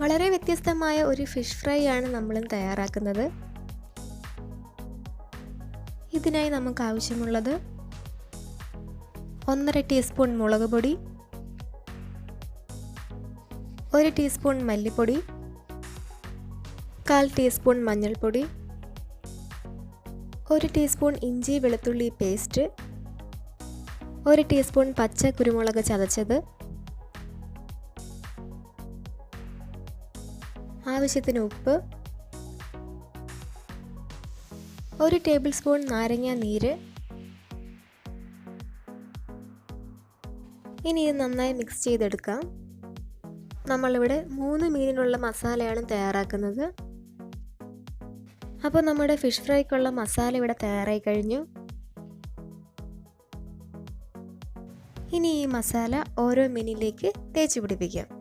വളരെ വ്യത്യസ്തമായ ഒരു ഫിഷ് ഫ്രൈ ആണ് നമ്മളും തയ്യാറാക്കുന്നത്. ഇതിനായി നമുക്ക് ആവശ്യമുള്ളത് ഒന്നര ടീസ്പൂൺ മുളക് പൊടി ഒരു ടീസ്പൂൺ മല്ലിപ്പൊടി കാൽ ടീസ്പൂൺ മഞ്ഞൾപ്പൊടി ഒരു ടീസ്പൂൺ ഇഞ്ചി വെളുത്തുള്ളി പേസ്റ്റ് ഒരു ടീസ്പൂൺ പച്ച കുരുമുളക് ചതച്ചത് ആവശ്യത്തിന് ഉപ്പ് ഒരു ടേബിൾ സ്പൂൺ നാരങ്ങ നീര്. ഇനി ഇത് നന്നായി മിക്സ് ചെയ്തെടുക്കാം. നമ്മളിവിടെ മൂന്ന് മീനിനുള്ള മസാലയാണ് തയ്യാറാക്കുന്നത്. അപ്പോൾ നമ്മുടെ ഫിഷ് ഫ്രൈക്കുള്ള മസാല ഇവിടെ തയ്യാറായി കഴിഞ്ഞു. ഇനി ഈ മസാല ഓരോ മീനിലേക്ക് തേച്ച് പിടിപ്പിക്കാം.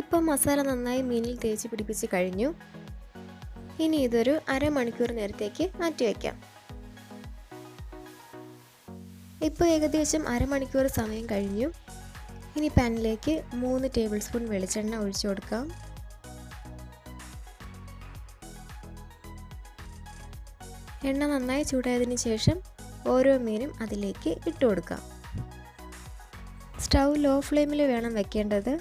ഇപ്പോൾ മസാല നന്നായി മീനിൽ തേച്ച് പിടിപ്പിച്ച് കഴിഞ്ഞു. ഇനി ഇതൊരു അരമണിക്കൂർ നേരത്തേക്ക് മാറ്റി വയ്ക്കാം ഇപ്പോൾ ഏകദേശം അരമണിക്കൂർ സമയം കഴിഞ്ഞു. ഇനി പാനിലേക്ക് മൂന്ന് ടേബിൾ സ്പൂൺ വെളിച്ചെണ്ണ ഒഴിച്ചു കൊടുക്കാം. എണ്ണ നന്നായി ചൂടായതിന് ശേഷം ഓരോ മീനും അതിലേക്ക് ഇട്ട് കൊടുക്കാം. സ്റ്റൗ ലോ ഫ്ലെയിമിൽ വേണം വെക്കേണ്ടത്.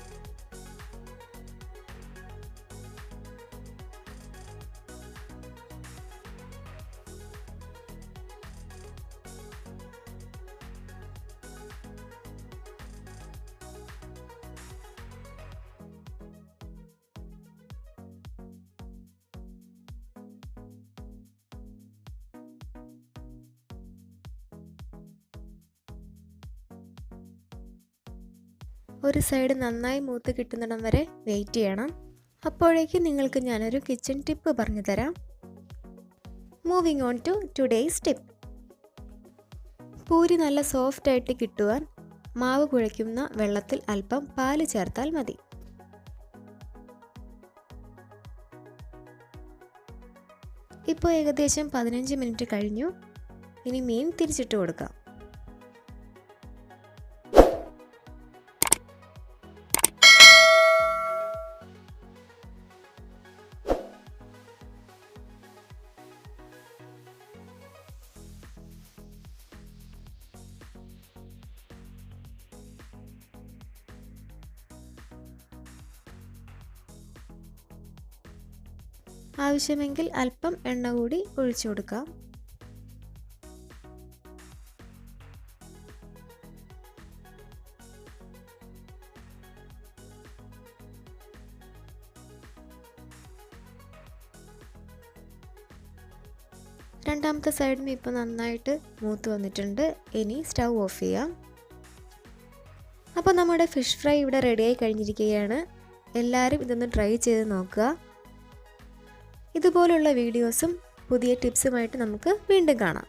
ഒരു സൈഡ് നന്നായി മൂത്ത് കിട്ടുന്നിടം വരെ വെയിറ്റ് ചെയ്യണം. അപ്പോഴേക്കും നിങ്ങൾക്ക് ഞാനൊരു കിച്ചൺ ടിപ്പ് പറഞ്ഞു തരാം moving on to today's tip puri നല്ല സോഫ്റ്റ് ആയിട്ട് കിട്ടുവാൻ മാവ് കുഴയ്ക്കുന്ന വെള്ളത്തിൽ അല്പം പാൽ ചേർത്താൽ മതി. ഇപ്പോൾ ഏകദേശം പതിനഞ്ച് മിനിറ്റ് കഴിഞ്ഞു. ഇനി മീൻ തിരിച്ചിട്ട് കൊടുക്കാം. ആവശ്യമെങ്കിൽ അല്പം എണ്ണ കൂടി ഒഴിച്ചു കൊടുക്കാം. രണ്ടാമത്തെ സൈഡും ഇപ്പോൾ നന്നായിട്ട് മൂത്ത് വന്നിട്ടുണ്ട്. ഇനി സ്റ്റൗ ഓഫ് ചെയ്യാം. അപ്പോൾ നമ്മുടെ ഫിഷ് ഫ്രൈ ഇവിടെ റെഡിയായി കഴിഞ്ഞിരിക്കുകയാണ്. എല്ലാവരും ഇതൊന്ന് ട്രൈ ചെയ്ത് നോക്കുക. ഇതുപോലുള്ള വീഡിയോസും പുതിയ ടിപ്സുമായിട്ട് നമുക്ക് വീണ്ടും കാണാം.